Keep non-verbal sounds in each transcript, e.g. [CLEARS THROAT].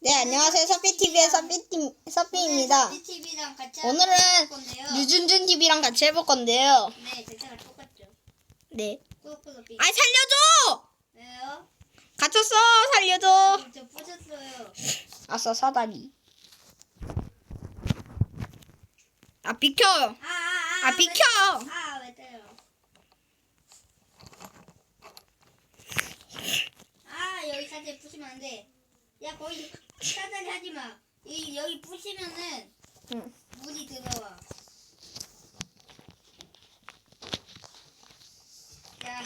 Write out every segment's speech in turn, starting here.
네, 안녕하세요. 서피TV의 서피팀, 서피입니다. TV랑 같이 오늘은 건데요. 유준준 TV랑 같이 해볼 건데요. 네, 대체가 똑같죠. 네. 꾸꾸꾸비. 아, 살려줘! 왜요? 갇혔어! 살려줘! 저 부셨어요. 아싸, 사다리. 아, 비켜! 아, 아, 아. 아, 왜 비켜! 때려? 아, 왜 때려? 아, 여기 사진 부시면 안 돼. 야, 거기 사다리 하지 마. 여기, 여기 부시면은 응. 물이 들어와. 야,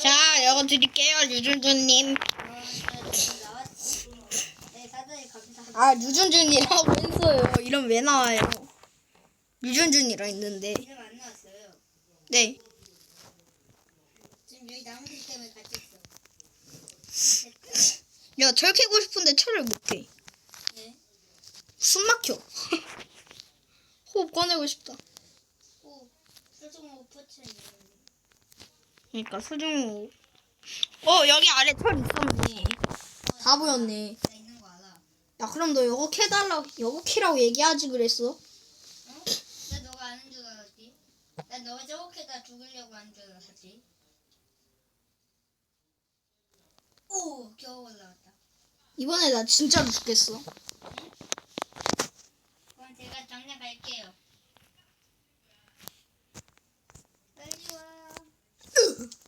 자, 이거 드릴게요, 유준준님. 어, 저 지금 나왔지. 네, 사다리 감사합니다. 아, 유준준이라고 했어요. 이름 왜 나와요? 유준준이라 했는데. 이름 안 나왔어요. 네. 지금 여기 나무들 때문에 같이 있어. 야, 철 캐고 싶은데 철을 못 캐. 네. 숨 막혀. [LAUGHS] 호흡 꺼내고 싶다. 오, 수중호 포천 이런. 그러니까 수중. 어 여기 아래 철 있었네. 다 보였네. 나 있는 거 알아. 야 그럼 너 이거 캐달라 이거 캐라고 얘기하지 그랬어? 어? 나 너가 아는 줄 알았지. 나 너가 저렇게다 죽으려고 하는 줄 알았지. 오, 겨우 올라왔다. 이번에 나 진짜로 죽겠어. 그럼 제가 당장 갈게요. 빨리 와.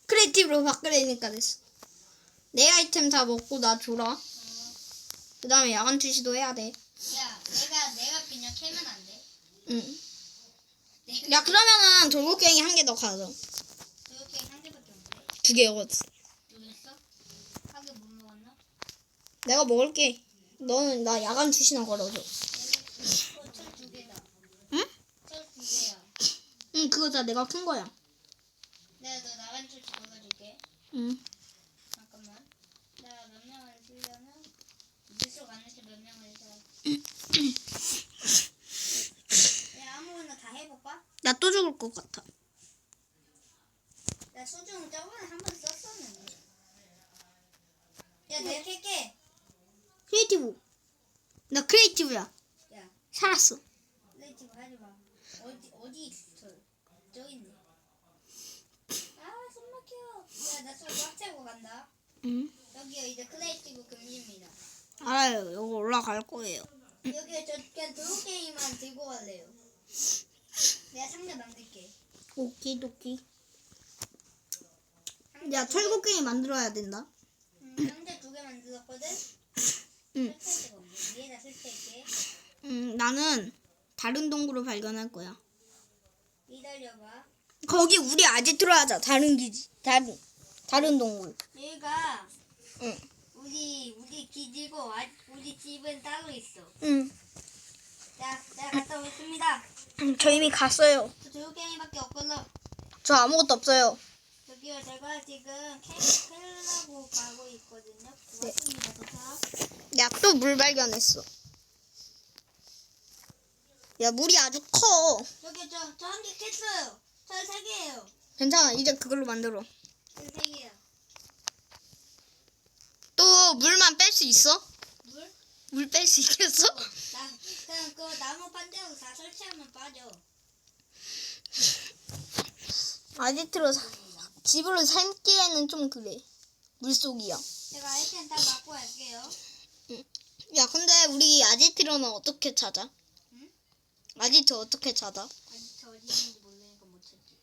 크리에이티브로 바꾸려니까 됐어. 내 아이템 다 먹고 나 줘라. 어. 그 다음에 야간 투시도 해야 돼. 야, 내가 내가 그냥 캐면 안 돼? 응. 내가 야 그러면은 돌고갱이 한 개 더 가져. 저렇게 한 개밖에 없는데. 두. 누렸어? 하게 못 먹었나? 내가 먹을게. 너는 나 야간 투시나 걸어줘. 응? 응 그거 다 내가 큰 거야. 내가 너 나간 철 집어줄게. 응. 잠깐만. 나몇 명을 쓰려면 물속 안에서 몇 명을 써. [COUGHS] 야 아무거나 다 해볼까? 나 또 죽을 것 같아. 나 수중 저번에 한 번 썼었는데. 야 내가 캘게. 크리에이티브. 나 크리에이티브야. 야 살았어. 레이티브 하지 마. 어디 어디 있어? 저기 있네. 아손 막혀. 야나 손꽉 차고 간다. 응. 여기요 이제 크리에이티브 금지입니다. 알아요. 이거 올라갈 거예요. 여기에 저 그냥 드로 게임만 들고 갈래요. 내가 상자 만들게. 오키도키. 상자 야, 두 개- 철곡갱이 만들어야 된다. 음, 상자 두 개 만들었거든. [LAUGHS] 응. 음, 나는 다른 동굴을 발견할 거야. 기다려봐. 거기 우리 아지트로 하자. 다른 기지. 다른 다른 동굴. 여기가 응. 우리 우리 기지고 아, 우리 집은 따로 있어. 응. 자, 내가 갔다 오겠습니다. 음, 저 이미 갔어요. 저 드로 게임밖에 없거든. 저 아무것도 없어요. 저기요, 제가 지금 캐, 캐려고 가고 있거든요. 고맙습니다, 도착. 야, 또 물 발견했어. 야, 물이 아주 커. 저기 저, 저 한개 캤어요. 저 세 개예요. 괜찮아. 이제 그걸로 만들어. 저세 개야. 또 물만 뺄 수 있어? 물? 물 뺄 수 있겠어? 나, 그냥 그 나무 판대로 다 설치하면 빠져. 아지트로 사, 집으로 삶기에는 좀 그래. 물속이야. 제가 아이템 다 갖고 갈게요. 야, 근데 우리 아지트로는 어떻게 찾아? 응? 아지트 어떻게 찾아? 아직 저 어디 있는지 모르니까 못 찾지.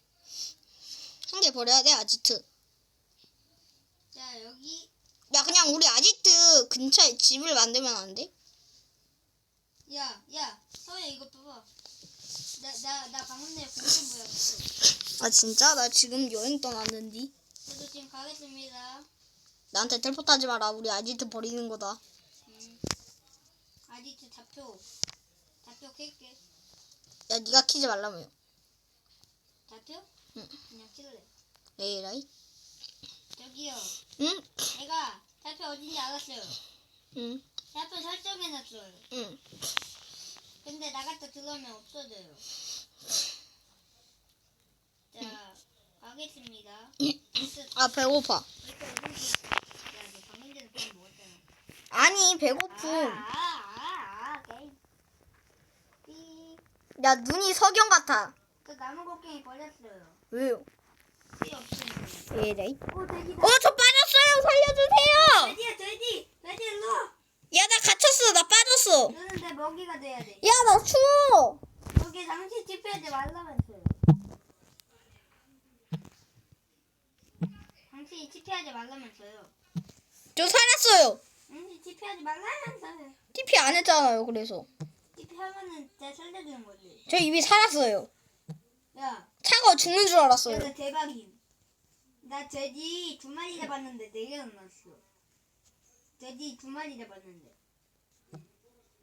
한 개 버려야 돼, 아지트. 자, 여기. 야, 그냥 우리 아지트 근처에 집을 만들면 안 돼? 야, 야, 서야 이거 봐봐. 나, 나, 나 방금 전에 공좀 보여줬어. 아, 진짜? 나 지금 여행 떠났는디. 저도 지금 가겠습니다. 나한테 텔포 타지 마라. 우리 아지트 버리는 거다. 음. 아지트 좌표. 좌표 켤게. 야, 네가 키지 말라며. 좌표? 응. 그냥 킬래. 에이라이? 저기요. 응? 내가 좌표 어딘지 알았어요. 응, 좌표 설정해놨어요. 응. 근데 나갔다 들어오면 없어져요. 자, 가겠습니다. [CLEARS THROAT] 아, 배고파. 아니, 배고파. 좀. 아, 아, 아. 야, 눈이 석영 같아. 그 나무 곡괭이 버렸어요. 왜요? 삐 없으니까. 에라이. 오, 돼지다. 어, 저 빠졌어요. 살려주세요. 돼지야, 돼지. 돼지 일로 와. 야, 나 갇혔어. 나 빠졌어. 너는 내 먹이가 돼야 돼. 야, 나 추워. 여기 당신 집회하지 말라면서 요. 당신이 집회하지 말라면서요. 저 살았어요. 당신 집회하지 말라면서요. TP 안 했잖아요. 그래서. 집회하면은 내가 살려주는 거지. 저 이미 살았어요. 야, 차가 죽는 줄 야, 알았어요. 나 대박임. 나 돼지 두 마리 잡았는데 네 개나 났어. 돼지 두 마리 잡았는데.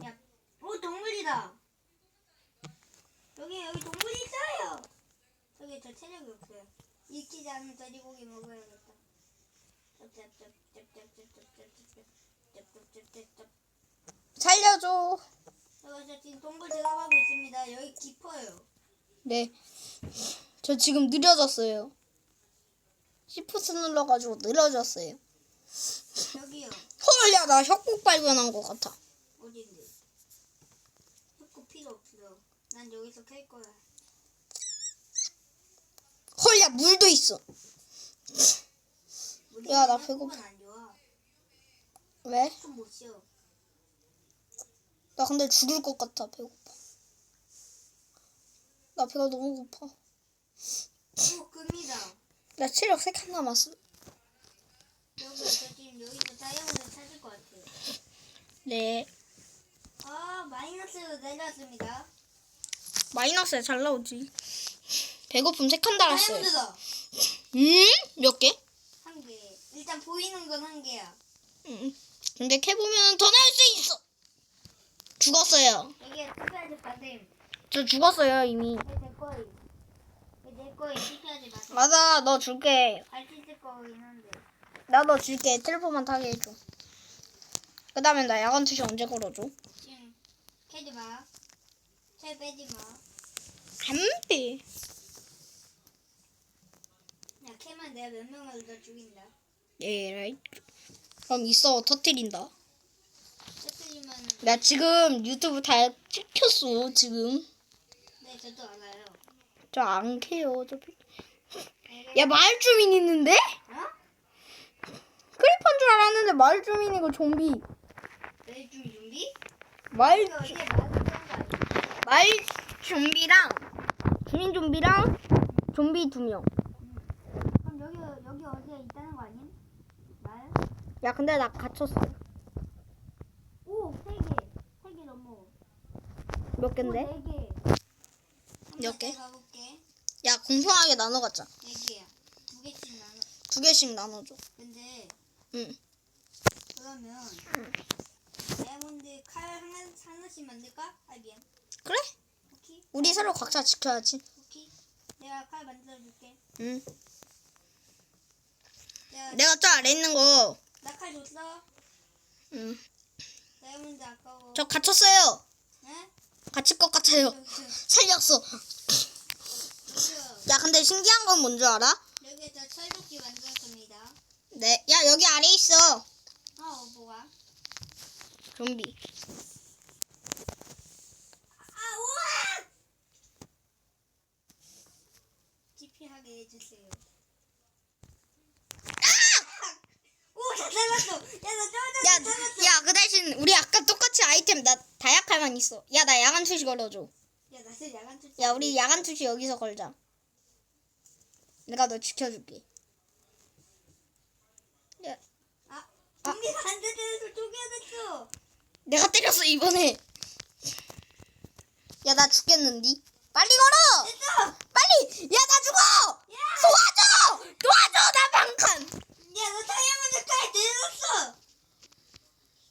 야, 오 동물이다. 여기 여기 동물이 있어요. 저기 저 체력이 없어요. 익히지 않은 돼지고기 먹어야겠다. 살려줘. 어, 저 지금 동굴 들어가고 있습니다. 여기 깊어요. 네. 저 지금 느려졌어요. 시프트 눌러가지고 느려졌어요. 여기요. 헐, 야, 나 협곡 발견한 것 같아. 어딘데? 협곡 필요 없어. 난 여기서 캘 거야. 헐, 야, 물도 있어. 야, 나 배고파. 왜? 나 근데 죽을 것 같아. 배고파. 나 배가 너무 고파. 오, 금이다. 나 체력 3칸 남았어. 여기 저 지금 여기서 다이아몬드 찾을 것 같아요. 네. 아, 마이너스로 내려왔습니다. 마이너스에 잘 나오지. 배고픔 3칸 달았어요. 다이아몬드다. 음? 몇 개? 일단 보이는 건 한 개야. 음. 근데 캐보면 더 나올 수 있어. 죽었어요. 여기에 투표하지 마세요. 저 죽었어요, 이미. 이게 내 거임. 이게 내 거임. 투표하지 마세요. 맞아, 너 줄게. 알수 있을 거긴 한데. 나 너 줄게. 텔레폰만 타게 해줘. 그 다음에 나 야간 투시 언제 걸어줘? 지금 캐지 마. 살 빼지 마. 안 빼. 야, 캐만 내가 몇 명을 더 죽인다. 예, 라이. 그럼 있어, 터트린다. 나 지금 유튜브 다 찍혔어, 지금. 네, 저도 알아요. 저 안 캐요, 어차피. 야, 마을 주민 있는데? 어? 크리퍼인 줄 알았는데 마을 주민이고 좀비. 내일 좀 준비? 마을, 이거 어디에 맞은 거 아니야? 마을 좀비랑, 주민 좀비랑, 좀비 두 명. 그럼 여기 여기 어디에 있다는 거 아님? 말? 야, 근데 나 갇혔어. 오, 세 개. 세 개 넘어. 몇 갠데? 오, 네 개. 몇 개? 가볼게. 야, 공평하게 나눠 갖자. 네 개야. 두 개씩 나눠. 두 개씩 나눠줘. 근데 응. 그러면 다이아몬드 칼 하나 하나씩 만들까? 아 미안. 그래? 오케이. 우리 서로 각자 지켜야지. 오케이. 내가 칼 만들어 줄게. 응. 야, 내가 저 아래 있는 거, 나 칼 줬어. 응. 다이아몬드 아까워. 저 갇혔어요. 네? 갇힐 것 같아요. 여기, 살렸어. 여기, 야, 근데 신기한 건 뭔 줄 알아? 여기에서 철도끼 만들었습니다. 네. 야, 여기 아래 있어. 어, 뭐가? 좀비. 아, 우와! TP하게 해주세요. 오, 다 잘랐어. 야, 나 야, 쩔쩔 잘랐어. 야, 그 대신 우리 아까 나 다약칼만 있어. 야, 나 야간 투시 걸어줘. 야, 나 지금 야간 투시. 야, 우리 야간 투시 여기서 걸자. 내가 너 지켜줄게. 야, 아, 좀비가 안 되는 쪼개야 됐어. 내가 때렸어 이번에. 야, 나 죽겠는디? 빨리 걸어! 됐어. 빨리! 야, 나 죽어! 야, 도와줘! 도와줘! 나 방칸! 야, 너 다이아몬드 칼 내렸어.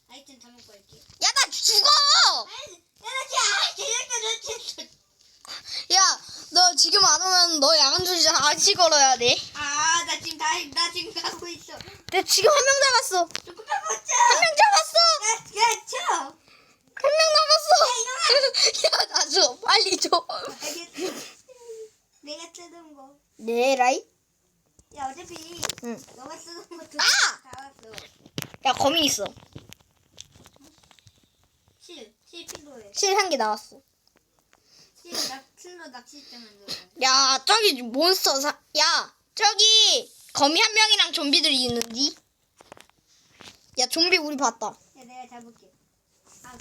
아이템 다 먹고 할게. 야, 나 죽어! 야, 너 지금 안 오면 너 야간 투시 다시 걸어야 돼. 아, 나 지금 다, 나 지금 가고 있어. 내 지금 한명 잡았어. 조금 더 먹자. 한명 잡았어! 야, 야, 쳐. 한명 남았어! [LAUGHS] 야, 나 줘. 빨리 줘. 알겠어. 내가 쓰던 거. 네, 라이? 야, 어차피 응. 너가 쓰던 것도 아! 다 왔어. 야, 거미 있어. 실, 실 필요해. 실 한 개 나왔어. 실, 낚, 실로 낚싯대 만들어. 야, 저기 몬스터 사, 야, 저기 거미 한 명이랑 좀비들이 있는디? 야, 좀비 우리 봤다. 야, 내가 잡을게. 아,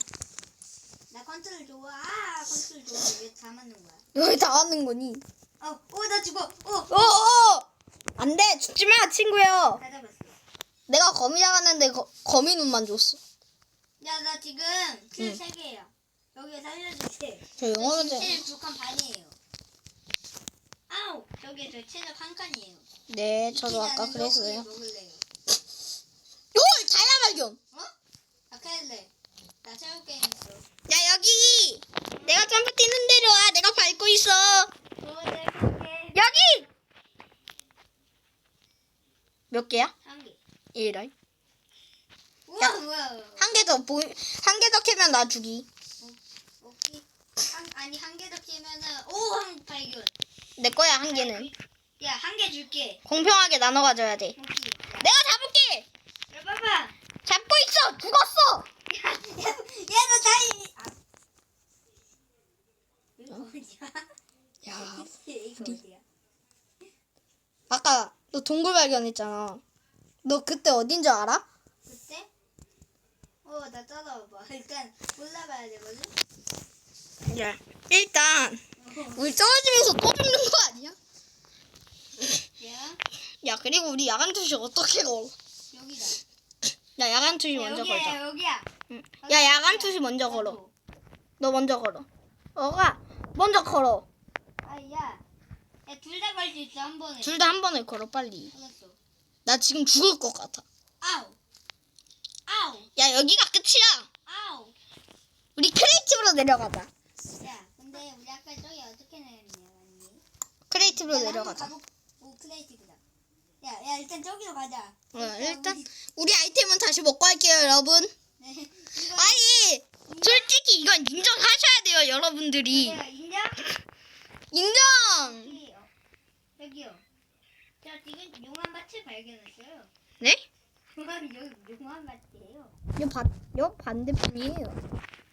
나 컨트롤 좋아. 아, 컨트롤 좋아. 왜다 맞는 거야? 여기 다 왔는 거니? 어, 어, 나 죽어. 어, 어, 어! 안 돼, 죽지 마, 친구야. 다 잡았어. 내가 거미 잡았는데 거, 거미 눈만 줬어. 야, 나 지금 응. 킬 3개야. 여기 살려주세요. 저 영어로 돼. 체력 두칸 반이에요. 아우, 저기 저 체력 한 칸이에요. 네, 저도 아까 그랬어요. 먹을래요. 요! 다이아 발견! 어? 아까 할래. 나 체력 게임 있어. 야, 여기! 내가 점프 뛰는 대로 와. 내가 밟고 있어. 그거. 여기! 몇 개야? 한 개. 1알. 우와, 야. 우와. 한개 더 보이, 한 개 더 캐면 나 주기. 오케이. 한, 아니, 한 개더 끼면은, 오, 한 발견. 내 거야, 한 개는. 야, 한 개 줄게. 공평하게 나눠 가져야 돼. 오케이. 야, 내가 잡을게! 야, 봐봐. 잡고 있어! 죽었어! 야, 야, 야, 너 다이. 아. 이거 어디야? 야, [LAUGHS] 이거 어디야? 아까 너 동굴 발견했잖아. 너 그때 어딘 줄 알아? 어, 나 따라와봐. [LAUGHS] 일단 되거든. 야, 일단 어, 우리 떨어지면서 또 죽는 거 아니야? 야, 야, 그리고 우리 야간 투시 어떻게 걸어? 여기다. 야, 야간 투시 야, 먼저 여기야, 걸자. 여기야. 응. 야, 야간 투시 먼저 걸어. 너 먼저 걸어. 어가 먼저 걸어. 아, 야. 야, 둘다갈수 있어, 한 번에. 둘 다 한 번에 걸어 빨리. 알았어. 나 지금 죽을 것 같아. 아우. 아우. 야, 여기가 끝이야. 아우. 우리 크리에이티브로 내려가자. 야, 근데 우리 아까 저기 어떻게 내렸냐, 언니? 나 내려가자. 오, 크레이티브다. 야, 야, 일단 저기로 가자. 어, 일단 우리 아이템은 다시 먹고 할게요, 여러분. 네. [LAUGHS] 이거 아니, 솔직히 이건 인정하셔야 돼요, 여러분들이. 내가 인정? 인정. 여기요. 여기요. 자, 지금 용암 밭을 발견했어요. 네? 여기 용암 반, 반대편이에요.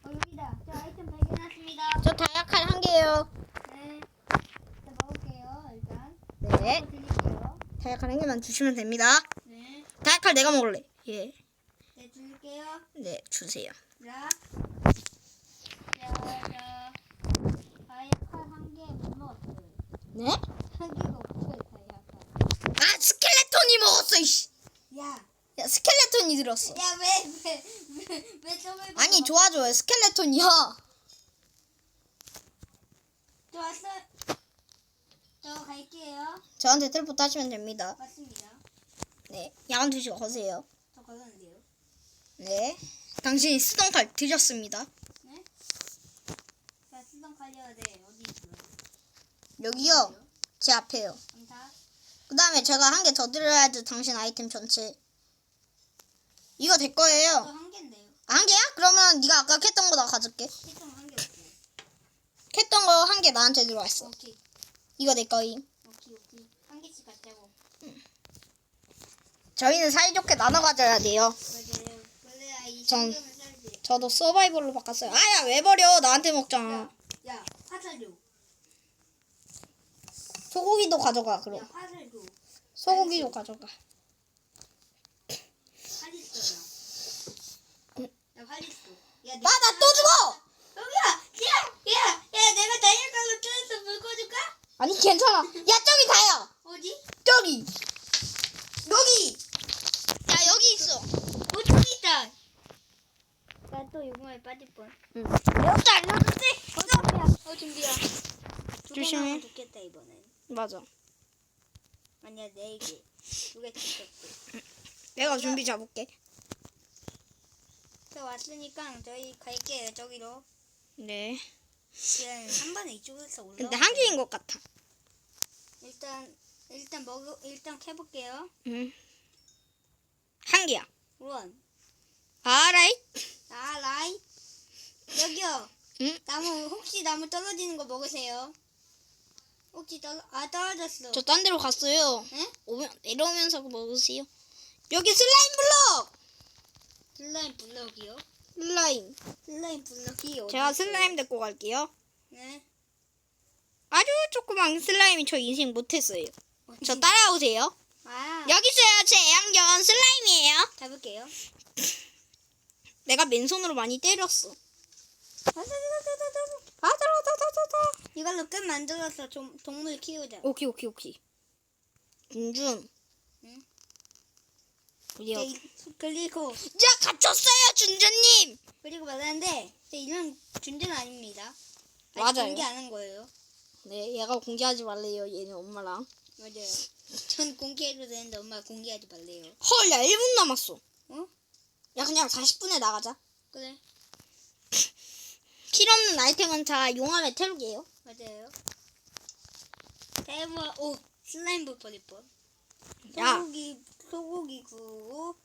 어, 여기다. 저 아이템 발견했습니다. 저 다이아칼 한 개요. 네. 자, 먹을게요, 일단. 네. 먹고 드릴게요. 다이아칼 한 개만 주시면 됩니다. 네. 다이아칼 내가 먹을래. 예. 네, 줄게요. 네, 주세요. 자. 자, 자. 다이아칼 한개못 먹었어요. 네? 한 개가 없어요, 다이아칼. 아, 스켈레톤이 먹었어, 이씨. 야. 야, 스켈레톤이 들었어. 야, 왜, 왜, 왜, 왜 저걸 아니? 좋아줘요. 스켈레톤이야. 저 왔어. 저 갈게요. 저한테 텔포트 하시면 됩니다. 맞습니다. 네. 야간 투시 거세요. 저 걸었는데요. 네. 당신이 쓰던 칼 드셨습니다. 네? 자, 수동 돼. 어디 있어? 여기요. 제 앞에요. 감사. 그 다음에 제가 한 개 더 드려야지 당신 아이템 전체. 이거 될 거예요. 저한 개인데요. 아, 한 개야? 그러면 네가 아까 캤던 거 나 가질게. 피통 한개 없고. 캤던 거 한 개 나한테 들어왔어. 오케이. 이거 내 거임. 오케이, 오케이. 한 개씩 갖자고. 저희는 사이좋게 나눠 가져야 돼요. 맞아요. 그래야 이 전- 신경을 살지. 저도 서바이벌로 바꿨어요. 아야 왜 버려? 나한테 먹잖아. 야, 야, 화살 줘. 소고기도 가져가 야, 그럼. 화살 줘. 소고기도 가져가. 활 있어, 나. 야, 활 있어. 야, 아나또 죽어. 여기야! 야! 야! 야, 내가 다이아칼로 뚫어서 물 꺼줄까? 아니 괜찮아. 야 저기 다야. 어디? 저기. 여기. 야 여기 있어. 어, 저기 있다. 나또 용암에 빠질 뻔. 응. 이것도 알려줬지? 어, 준비야. 어, 준비야. 조심해. 죽겠다, 이번엔. 맞아. 아니야, 네 개. 두개 죽겠어. 내가 준비 잡을게. 저 왔으니까 저희 갈게요, 저기로. 네. 그냥 한 번에 이쪽에서 올라. 근데 한 개인 것 같아. 일단 일단 먹어 일단 캐볼게요. 응. 한 개야. 원. 알아이? 아 라이. 여기요. 응? 나무 혹시 나무 떨어지는 거 먹으세요. 혹시 떨어 아 떨어졌어. 저 딴 데로 갔어요. 응? 오면 내려오면서 먹으세요. 여기 슬라임 블럭. 슬라임 블럭이요. 슬라임. 슬라임 블럭이 어디 제가? 슬라임 데리고 갈게요. 네. 아주 조그만 슬라임이 저 인생 못했어요. 저 어디- 따라오세요. 아, 여기 있어요. 제 애완견 슬라임이에요. 잡을게요. 내가 맨손으로 많이 때렸어. 아자자자자자. 아다라다다다다. 이걸로 끝 만들어서 좀 동물 키우자. 오케이 오케이 오케이. 준준. 응? 어디요? 네, 그리고 자 갇혔어요 준준님. 그리고 말하는데 제 이런 준재는 아닙니다. 아직 맞아요. 공개 안 한 거예요. 네 얘가 공개하지 말래요. 얘는 엄마랑. 맞아요. 전 공개해도 되는데 엄마 공개하지 말래요. 헐, 야 1분 남았어. 어? 야 그냥 40분에 나가자. 그래. 필요 없는 아이템은 다 용암에 태우게요. 맞아요. 대박. 오 슬라임 볼 뻔할 뻔. 야. 소고기 소고기 구워.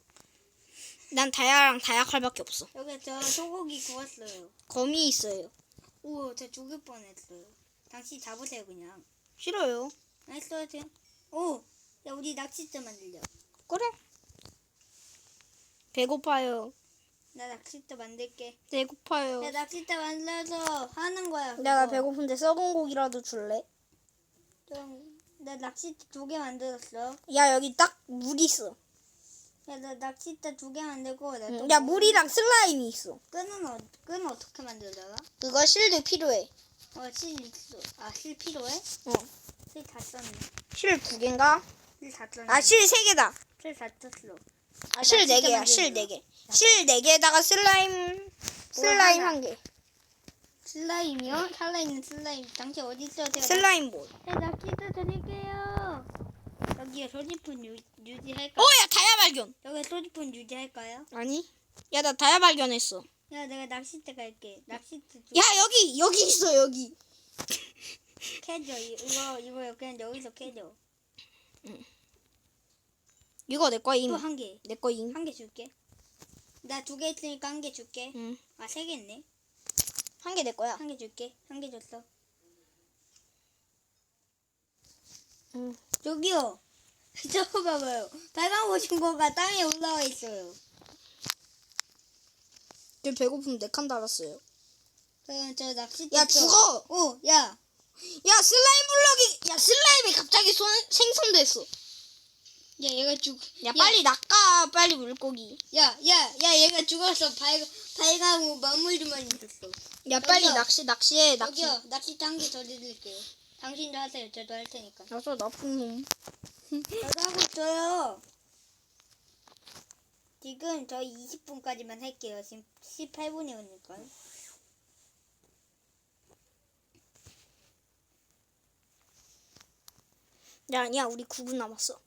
난 다야랑 다야칼밖에 없어. 여기 저 소고기 구웠어요. 거미 있어요. 오, 저 죽을 뻔했어요. 당신 잡으세요 그냥. 싫어요. 알았어요. 오, 야 우리 낚싯대 만들자. 그래. 배고파요. 나 낚싯대 만들게. 배고파요. 야 낚싯대 만들어서 하는 거야. 내가. 배고픈데 썩은 고기라도 줄래? 좀, 나 낚싯대 두 개 만들었어. 야 여기 딱 물 있어. 야, 나 낚싯대 두 개 만들고 나 또. 응, 야 물이랑 슬라임이 있어. 끈은 어, 끈은 어떻게 만들더라? 그거 실드 필요해. 어, 실 있어. 아, 실 필요해? 어. 실 다 썼네. 실 두 개인가? 실 다 썼네. 아 실 세 개다. 실다 썼어. 아실네 진짜 개야. 실 네 개. 실 네 개에다가 슬라임 슬라임. 한 개. 슬라임이요? 살아있는 슬라임. 당신 어디 있어? 제가 슬라임 볼. 네, 낚싯대 드릴게요. 여기에 소지품 유, 유지할까요? 어야 다야 발견. 여기 소지품 유지할까요? 아니? 야 나 다야 발견했어. 야, 내가 낚싯대 갈게. 낚싯대 좀 야 여기 여기 있어 여기. 캐줘. 이- 이거 이거 그냥 여기서 캐줘. 이거 내 거임. 또 한 개. 내 거임. 한 개 줄게. 나 두 개 있으니까 한 개 줄게. 응. 아, 세 개 있네. 한 개 내 거야. 한 개 줄게. 한 개 줬어. 응. 저기요. [LAUGHS] 저거 봐봐요. 빨간 오신 거가 땅에 올라와 있어요. 저 배고픔 네칸 달았어요. 저, 저 낚싯대. 야 줘. 죽어. 오, 야. 야 슬라임 블럭이 야 슬라임이 갑자기 손, 생성됐어. 야, 얘가 죽. 야 빨리 낚아 빨리 물고기. 야, 야, 야, 얘가 죽었어. 발, 발광 마물들만 있었어. 야 빨리 여기요. 낚시 낚시해 낚시. 저기요, 낚싯대 한 개 더 드릴게요. 당신도 하세요. 저도 할 테니까. 야저 나쁜 놈. 저도 하고 있어요. 지금 저희 20분까지만 할게요. 지금 18분이 오니까. 야 아니야 우리 9분 남았어.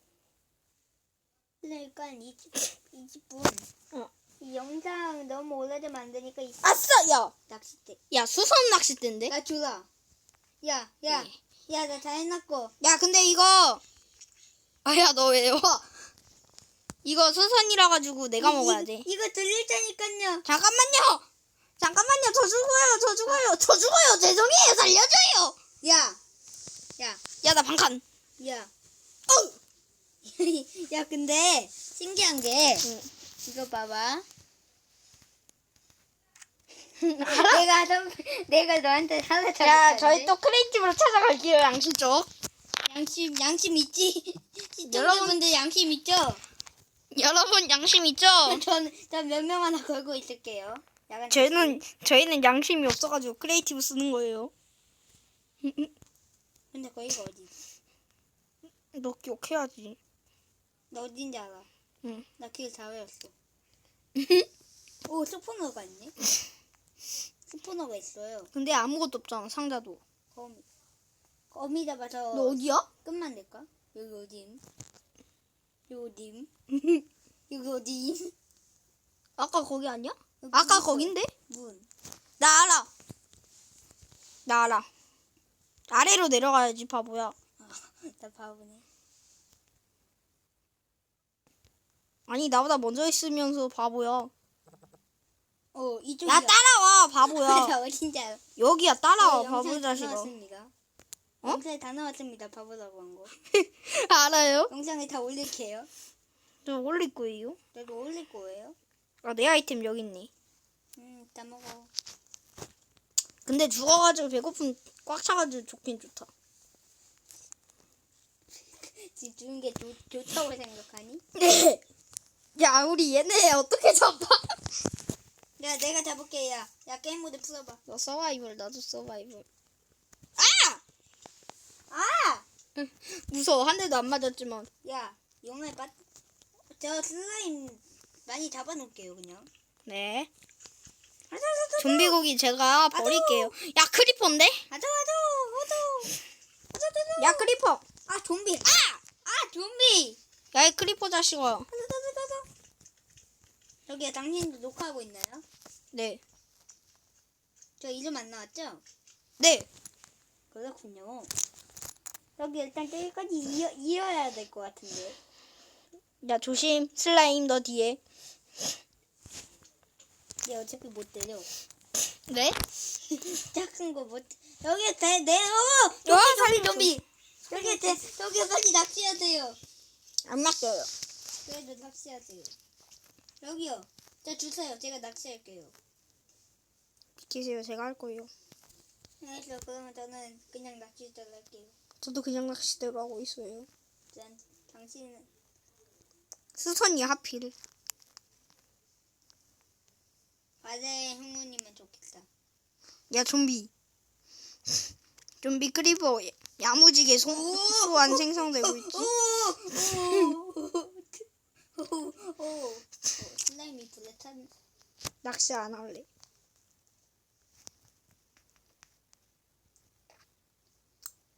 그러니까 20, 20분. 어. 이 영상 너무 오래되면 만드니까 20, 아싸 야. 낚싯대. 야 수선 낚싯대인데? 나 주라. 야, 야, 네. 야, 나다 해놨고. 야 근데 이거 아 야 너왜 와? 이거 수선이라 가지고 내가 이- 먹어야 이- 돼. 이 거 들릴 테니까요. 잠깐만요. 잠깐만요. 저 죽어요. 저 죽어요. 저 죽어요. 죄송해요. 살려줘요. 야, 야, 야나 반칸. 야. 어. [LAUGHS] 야, 근데 신기한 게 응. 이거 봐봐. [LAUGHS] 내가 좀 내가 너한테 하나 잘 야 저희 또 크리에이티브로 찾아갈게요. 양심 쪽. 양심 양심 있지 [LAUGHS] 시청자분들 양심 있죠? 여러분 양심 있죠? 전전몇 명 하나 걸고 있을게요. 야간 저희는 저희는 양심이 없어가지고 크리에이티브 쓰는 거예요. 근데 거기가 어디? 너 기억해야지. 너 어딘지 알아? 응. 나 길 다 외웠어. 오 스포너가 있네. 스포너가 있어요. 근데 아무것도 없잖아 상자도. 거미. 거미 잡아서 너 어디야? 끝만 낼까? 여기 어딘? 여기 어딘? [LAUGHS] 여기 어딘? 아까 거기 아니야? 여기 아까 있어. 거긴데? 문. 나 알아. 나 알아. 아래로 내려가야지 바보야. [LAUGHS] 나 바보네. 아니 나보다 먼저 있으면서 바보야. 어 이쪽이야. 야 따라와 바보야. [LAUGHS] 나 어딘지 알아. 여기야 따라와 어, 바보 자식아. 어? 영상에 다 나왔습니다. 바보라고 한 거. [LAUGHS] 알아요? 영상에 다 올릴게요. 저 올릴 거예요. 나도 올릴 거예요. 아 내 아이템 여기 있네. 음, 다 먹어. 근데 죽어가지고 배고픔 꽉 차가지고 좋긴 좋다. [LAUGHS] 지금 주는 게 좋, 좋다고 생각하니? 네. 야 우리 얘네 어떻게 잡아? [LAUGHS] 야, 내가 잡을게, 야. 야, 게임 모드 풀어봐. 너 서바이벌 나도 서바이벌. 아! 무서워 한 대도 안 맞았지만. 야, 용을 빠, 저 슬라임 많이 잡아놓을게요, 그냥. 네. 좀비 고기 제가 버릴게요. 야 크리퍼인데? 아자, 아자, 아자. 아자, 아자. 야 크리퍼. 아, 좀비. 아! 아, 좀비! 야이 크리퍼 자식아. 저기요, 당신도 녹화하고 있나요? 네. 저 이름 안 나왔죠? 네. 그렇군요. 여기 일단 저기까지 이어, 이어야 될 것 같은데. 야 조심 슬라임 너 뒤에. 얘 어차피 못 때려. 네? 작은 거 못. 여기 대, 내, 어! 와, 좀비, 살인 좀비, 좀비. 여기 대, 여기 빨리 낚시하세요. 안 낚여요. 그래도 낚시하세요. 여기요. 저 주세요. 제가 낚시할게요. 비키세요 제가 할 거예요. 알겠어. 그러면 저는 그냥 낚시를 할게요. 저도 그냥 낚시대로 하고 있어요. 짠. 당신은 수선이 하필. 과제 형무님은 좋겠다. 야 좀비. [LAUGHS] 좀비 크리퍼 야무지게 소, 소안 생성되고 있지. 오, 오, 오, 오. 슬라임이 불에 탄. 낚시 안 할래.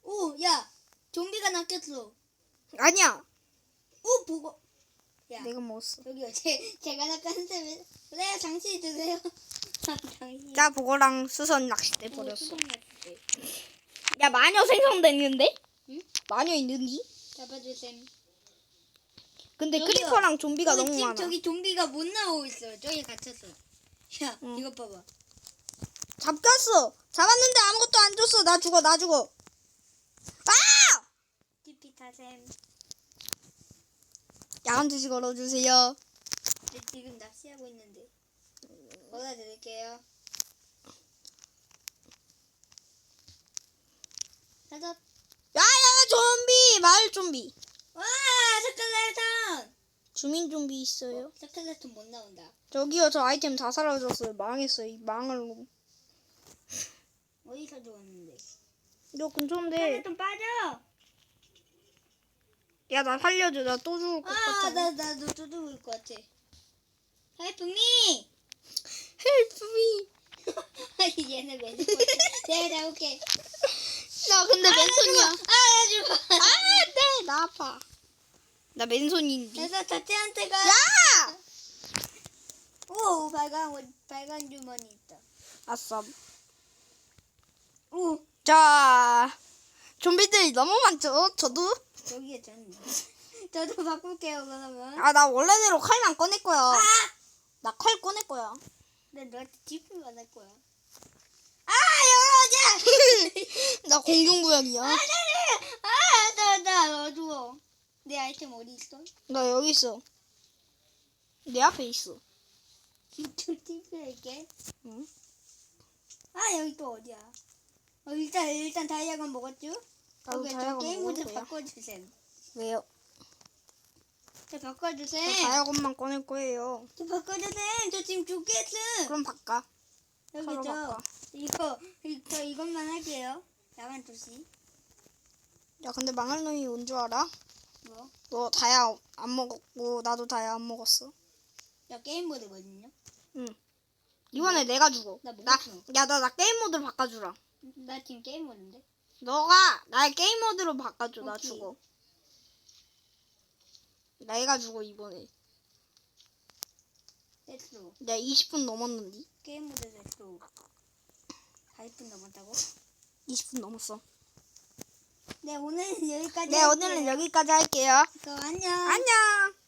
오, 야, 좀비가 낚였어. 아니야. 오, 보고. 야, 내가 먹었어. 여기요. [LAUGHS] 제 제가 낚았는데 그래야 당신 주세요. 당신. 자 보고랑 수선 낚싯대 오, 버렸어. 수동 낚싯대. 야 마녀 생성됐는데? 응? 마녀 있는디? 잡아주셈. 근데 여기요. 크리퍼랑 좀비가 여기 너무 지금 많아. 저기 좀비가 못 나오고 있어요. 저기 갇혔어. 야, 응. 이것 봐봐. 잡혔어. 잡았는데 아무것도 안 줬어. 나 죽어. 나 죽어. 아! TP 타셈. 야간 투시 걸어주세요. 저 지금 낚시하고 있는데. 걸어드릴게요. 야야 좀비 마을 좀비. 와, 스켈레톤. 주민 좀비 있어요. 스켈레톤 못 나온다. 저기요 저 아이템 다 사라졌어요. 망했어요. 이 망을. [LAUGHS] 어디서 죽었는데? 너 근처인데. 스켈레톤 빠져. 야 나 살려줘. 나 또 죽을 것 아, 같아. 나, 나도 또 죽을 것 같아. 헬프 미! 헬프 미. 아니, 얘는 왜 죽어? 내가 잡을게. [LAUGHS] 나 근데 맨손이야. 아, 나 죽어. 아, 네, 나 아파. 나 맨손인데. 그래서 저한테 가. 야! 오, 빨간 옷, 빨간 주머니 있다. 아싸. 오, 자, 좀비들이 너무 많죠? 저도? 여기에 전. [LAUGHS] 저도 바꿀게요, 그러면. 아, 나 원래대로 칼만 꺼낼 거야. 아! 나 칼 꺼낼 거야. 나 너한테 지프 받을 거야. 아, 열어줘! [LAUGHS] 나 공중부양이야. 아, 아, 나, 나, 어두워. 내 아이템 어디 있어? 나 여기 있어. 내 앞에 있어. 지프 지프 할게. 응? 아, 여기 또 어디야? 어, 일단, 일단 다이아건 먹었죠? 나도 여기 저 다이아곤 게임 모드 먹을 거야. 바꿔주셈. 왜요? 저저 바꿔주셈. 다이아곤만 꺼낼 거예요. 저 바꿔주셈. 저 지금 죽겠음. 그럼 바꿔. 여기 저 바꿔. 이거 이- 저 이것만 할게요. 야간 도시. 야, 근데 망할 놈이 온 줄 알아? 뭐? 너 다이아 안 먹었고, 나도 다이아 안 먹었어. 저 게임 모드 거든요. 응. 이번에 내가 죽어. 나 나, 먹었어. 야, 나, 나 게임 모드로 바꿔주라. 나 지금 게임 모드인데. 너가 나의 게임 모드로 바꿔줘. 나 오케이. 죽어. 내가 죽어 이번에. 됐어. 내가 20분 넘었는데. 게임 모드 됐어. 40분 넘었다고? 20분 넘었어. 네 오늘은 여기까지. 네, 오늘은 여기까지 할게요. 여기. 안녕. 안녕.